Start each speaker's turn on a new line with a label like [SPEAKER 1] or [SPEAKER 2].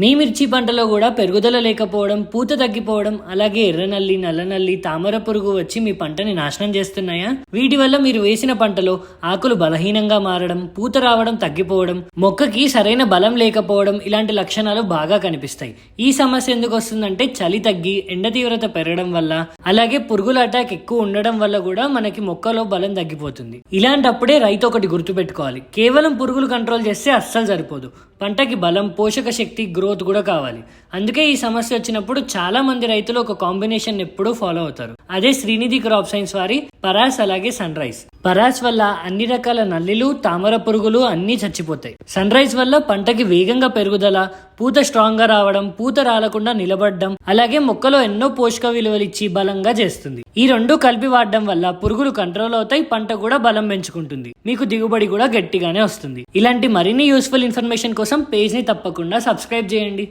[SPEAKER 1] మీ మిర్చి పంటలో కూడా పెరుగుదల లేకపోవడం పూత తగ్గిపోవడం అలాగే ఎర్రనల్లి నల్లనల్లి తామర పురుగు వచ్చి మీ పంటని నాశనం చేస్తున్నాయా? వీటి వల్ల మీరు వేసిన పంటలో ఆకులు బలహీనంగా మారడం పూత రావడం తగ్గిపోవడం మొక్కకి సరైన బలం లేకపోవడం ఇలాంటి లక్షణాలు బాగా కనిపిస్తాయి. ఈ సమస్య ఎందుకు వస్తుందంటే చలి తగ్గి ఎండ తీవ్రత పెరగడం వల్ల అలాగే పురుగుల అటాక్ ఎక్కువ ఉండడం వల్ల కూడా మనకి మొక్కలో బలం తగ్గిపోతుంది. ఇలాంటప్పుడే రైతు ఒకటి గుర్తుపెట్టుకోవాలి. కేవలం పురుగులు కంట్రోల్ చేస్తే అస్సలు సరిపోదు. పంటకి బలం పోషక శక్తి గ్రోత్ కూడా కావాలి. అందుకే ఈ సమస్య వచ్చినప్పుడు చాలా మంది రైతులు ఒక కాంబినేషన్ ఎప్పుడూ ఫాలో అవుతారు. అదే శ్రీనిధి క్రాప్ సైన్స్ వారి పరాస్ అలాగే సన్ రైజ్ పరాస్ వల్ల అన్ని రకాల నల్లిలు తామర పురుగులు అన్నీ చచ్చిపోతాయి. సన్ రైజ్ వల్ల పంటకి వేగంగా పెరుగుదల పూత స్ట్రాంగ్గా రావడం పూత రాలకుండా నిలబడడం అలాగే మొక్కలో ఎన్నో పోషక విలువలు ఇచ్చి బలంగా చేస్తుంది. ఈ రెండు కలిపి వాడడం వల్ల పురుగులు కంట్రోల్ అవుతాయి పంట కూడా బలం పెంచుకుంటుంది. మీకు దిగుబడి కూడా గట్టిగానే వస్తుంది. ఇలాంటి మరిన్ని యూస్ఫుల్ ఇన్ఫర్మేషన్ కోసం పేజ్ని తప్పకుండా సబ్స్క్రైబ్ చేయండి.